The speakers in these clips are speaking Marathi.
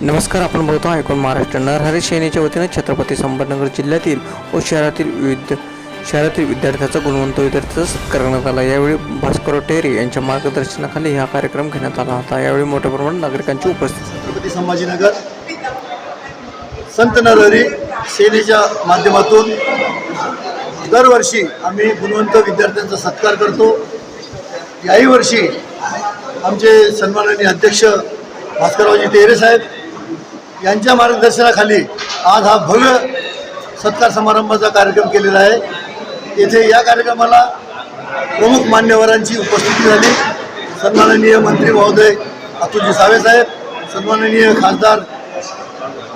नमस्कार आपण बघतो ऐकून महाराष्ट्र नरहरी सेनेच्या वतीने छत्रपती संभाजीनगर जिल्ह्यातील व शहरातील विविध शहरातील विद्यार्थ्याचा गुणवंत विद्यार्थ्याचा सत्कार करण्यात आला. यावेळी भास्कर टेरे यांच्या मार्गदर्शनाखाली हा कार्यक्रम घेण्यात आला होता. यावेळी मोठ्या प्रमाणात नागरिकांची उपस्थिती छत्रपती संभाजीनगर संत नरहरी सेनेच्या माध्यमातून दरवर्षी आम्ही गुणवंत विद्यार्थ्यांचा सत्कार करतो. याही वर्षी आमचे सन्माननीय अध्यक्ष भास्कररावजी टेरे साहेब यांच्या मार्गदर्शनाखाली आज हा भव्य सत्कार समारंभाचा कार्यक्रम केलेला आहे. येथे या कार्यक्रमाला प्रमुख मान्यवरांची उपस्थिती झाली. सन्माननीय मंत्री महोदय अतुलजी सावे साहेब सन्माननीय खासदार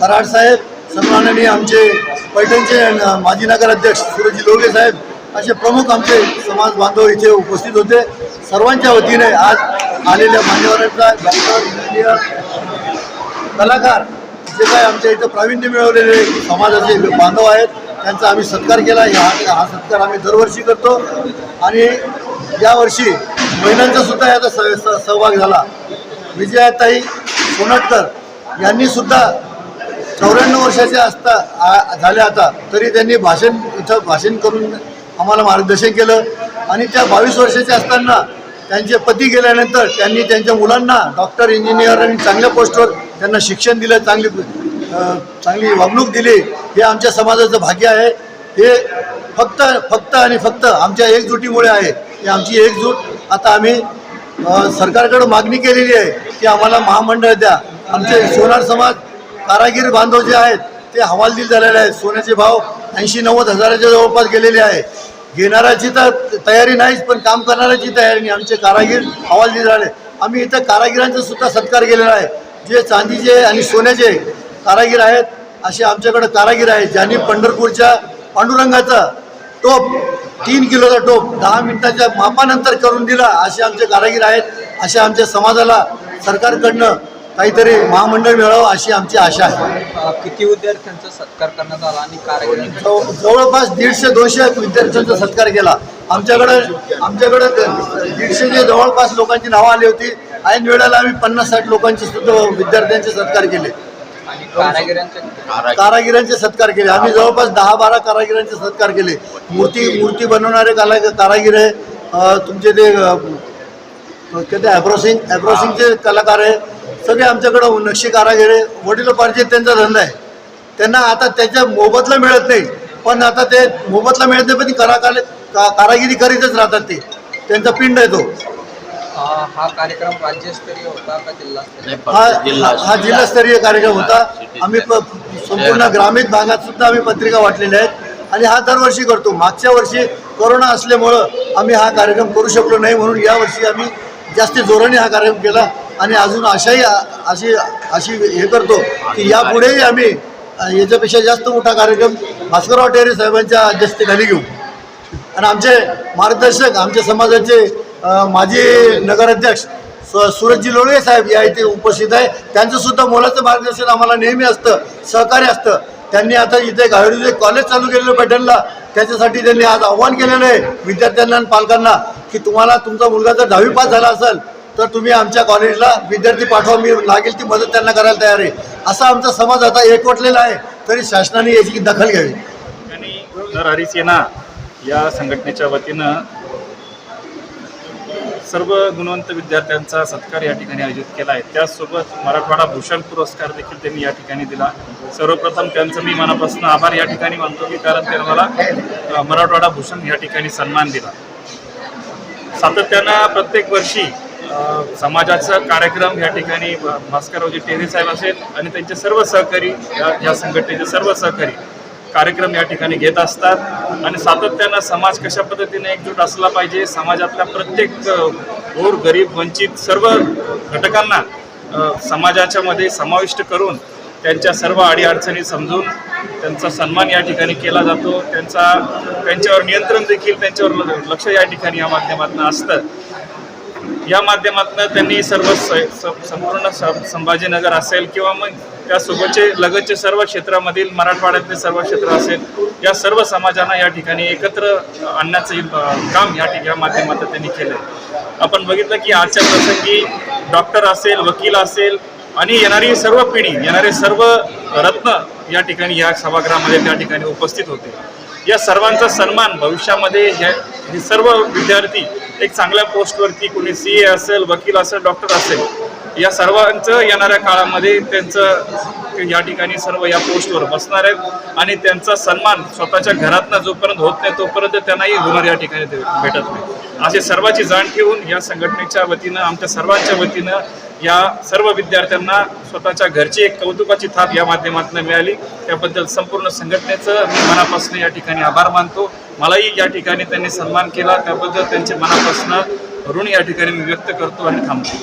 कराड साहेब सन्माननीय आमचे पैठणचे माजी नगराध्यक्ष सुरजी लोगे साहेब असे प्रमुख आमचे समाज बांधव इथे उपस्थित होते. सर्वांच्या वतीने आज आलेल्या मान्यवरांचा डॉक्टर इंजिनियर कलाकार जे काय आमच्या इथं प्रावीण्य मिळवलेले समाजाचे बांधव आहेत त्यांचा आम्ही सत्कार केला. हा हा सत्कार आम्ही दरवर्षी करतो. आणि यावर्षी महिलांचा सुद्धा याचा स- स- सहभाग झाला. विजयाताई सोनटकर यांनी सुद्धा चौऱ्याण्णव वर्षाच्या असता आ- झाल्या आता. तरी त्यांनी भाषण इथं भाषण करून आम्हाला मार्गदर्शन केलं. आणि त्या बावीस वर्षाच्या असताना त्यांचे पती गेल्यानंतर त्यांनी त्यांच्या मुलांना डॉक्टर इंजिनियर आणि चांगल्या पोस्टवर त्यांना शिक्षण दिलं चांगली चांगली वागणूक दिली. हे आमच्या समाजाचं भाग्य आहे. हे फक्त फक्त आणि फक्त आमच्या एकजुटीमुळे आहे. हे आमची एकजूट. आता आम्ही सरकारकडं मागणी केलेली आहे की आम्हाला महामंडळ द्या. आमचे सोनार समाज कारागीर बांधव जे आहेत ते हवालदिल झालेले आहेत. सोन्याचे भाव ऐंशी नव्वद हजाराच्या जवळपास गेलेले आहे. घेणाऱ्याची तर तयारी नाहीच पण काम करणाऱ्याची तयारी नाही. आमचे कारागीर हवालदिल झाले. आम्ही इथं कारागिरांचा सुद्धा सत्कार केलेला आहे. जे चांदीचे आणि सोन्याचे कारागीर आहेत असे आमच्याकडे कारागीर आहेत ज्यांनी पंढरपूरच्या पांडुरंगाचा टोप तीन किलोचा टोप दहा मिनिटाच्या मापानंतर करून दिला असे आमचे कारागीर आहेत अशा आमच्या समाजाला सरकारकडनं काहीतरी महामंडळ मिळावं अशी आमची आशा आहे. किती विद्यार्थ्यांचा सत्कार करण्यात आला आणि कार्यक्रम जव- जवळपास दीडशे दोनशे विद्यार्थ्यांचा सत्कार केला. आमच्याकडं आमच्याकडं दीडशेचे जवळपास लोकांची नावं आली होती ऐन वेळेला आम्ही पन्नास साठ लोकांचे सुद्धा विद्यार्थ्यांचे सत्कार केले. आणि कारागिरांच्या कारागिरांचे सत्कार केले. आम्ही जवळपास दहा बारा कारागिरांचे सत्कार केले. मूर्ती मूर्ती बनवणारे काला कारागीर आहे. अ, तुमचे ते अ, ते ॲब्रोसिंग ॲब्रोसिंगचे कलाकार आहे. सगळे आमच्याकडं नक्षी कारागीर वडिलोपार्जित त्यांचा धंदा आहे. त्यांना आता त्याच्या मोबदला मिळत नाही. पण आता ते मोबदला मिळत नाही पण ती कराकाल का कारागिरी करीतच राहतात ते. त्यांचा पिंड आहे तो. हा कार्यक्रम राज्यस्तरीय होता का जिल्हास्तरीय? हा हा जिल्हास्तरीय कार्यक्रम होता. आम्ही प- संपूर्ण ग्रामीण भागात सुद्धा आम्ही पत्रिका वाटलेल्या आहेत. आणि हा दरवर्षी करतो. मागच्या वर्षी कोरोना असल्यामुळं आम्ही हा कार्यक्रम करू शकलो नाही म्हणून यावर्षी आम्ही जास्त जोराने हा कार्यक्रम केला. आणि अजून अशाही अशी अशी हे करतो की यापुढेही आम्ही याच्यापेक्षा जास्त मोठा कार्यक्रम भास्करराव टेरे साहेबांच्या अध्यक्षतेखाली घेऊ. आणि आमचे मार्गदर्शक आमच्या समाजाचे माजी नगराध्यक्ष सु- सुरजजी लोळे साहेब या इथे उपस्थित आहे. त्यांचं सुद्धा मोलाचं मार्गदर्शन आम्हाला नेहमी असतं सहकार्य असतं. त्यांनी आता इथे गाडीचे कॉलेज चालू केलेलं पैठणला त्याच्यासाठी त्यांनी आज आव्हान केलेलं आहे विद्यार्थ्यांना आणि पालकांना की तुम्हाला तुमचा मुलगा जर दहावी पास झाला असेल तर तुम्ही आमच्या कॉलेजला विद्यार्थी पाठवा मी लागेल ती मदत त्यांना करायला तयार आहे. असा आमचा समाज आता एकवटलेला आहे तरी शासनाने याची दखल घ्यावी. आणि नरहरी या संघटनेच्या वतीनं सर्व गुणवंत विद्यार्थ्यांचा सत्कार या ठिकाणी आयोजित केला आहे. त्याचसोबत मराठवाडा भूषण पुरस्कार देखील त्यांनी या ठिकाणी दिला. सर्वप्रथम त्यांचं मी मनापासून आभार या ठिकाणी मानतो की कारण त्यांनी मला मराठवाडा भूषण या ठिकाणी सन्मान दिला. सातत्यानं प्रत्येक वर्षी समाजाचा कार्यक्रम या ठिकाणी भ- भास्कररावजी टेरे साहेब असेल आणि त्यांचे सर्व सहकारी या या संघटनेचे सर्व सहकारी कार्यक्रम या ठिकाणी घेत असतात. आणि सातत्यानं समाज कशा पद्धतीने एकजूट असला पाहिजे समाजातल्या प्रत्येक गोर गरीब वंचित सर्व घटकांना समाजाच्यामध्ये समाजाच्या मध्ये समाविष्ट करून त्यांच्या सर्व अडीअडचणी समजून त्यांचा सन्मान या ठिकाणी केला जातो. त्यांचा त्यांच्यावर नियंत्रण देखील त्यांच्यावर ल- लक्ष या ठिकाणी या माध्यमातून असतं. या माध्यमातून त्यांनी सर्व संपूर्ण संभाजीनगर असेल किंवा मग त्यासोबतचे लगतचे सर्व क्षेत्रामधील मराठवाड्यातले सर्व क्षेत्र असेल या सर्व समाजांना या ठिकाणी एकत्र आणण्याचं काम या ठिकाणी या माध्यमातून त्यांनी केलं आपण बघितलं की आजच्या प्रसंगी डॉक्टर असेल वकील असेल आणि येणारी सर्व पिढी येणारे सर्व रत्न या ठिकाणी या सभागृहामध्ये त्या ठिकाणी उपस्थित होते. या सर्वांचा सन्मान भविष्यामध्ये ह्या हे सर्व विद्यार्थी एक चांगल्या पोस्टवरती कोणी सी ए असेल वकील असेल डॉक्टर असेल या सर्वांचं येणाऱ्या काळामध्ये त्यांचं या ठिकाणी सर्व या पोस्टवर बसणार आहेत आणि त्यांचा सन्मान स्वतःच्या घरातनं जोपर्यंत होत नाही तोपर्यंत त्यांनाही होणार या ठिकाणी भेटत नाही. असे सर्वाची जाण ठेवून या संघटनेच्या वतीनं आमच्या सर्वांच्या वतीनं या सर्व विद्यार्थ्यांना स्वतःच्या घरची एक कौतुकाची थाप या माध्यमातून मिळाली. त्याबद्दल संपूर्ण संघटनेचं मी मनापासून या ठिकाणी आभार मानतो. मलाही या ठिकाणी त्यांनी सन्मान केला. त्याबद्दल त्यांचे मनापासून ऋण या ठिकाणी मी व्यक्त करतो आणि थांबतो.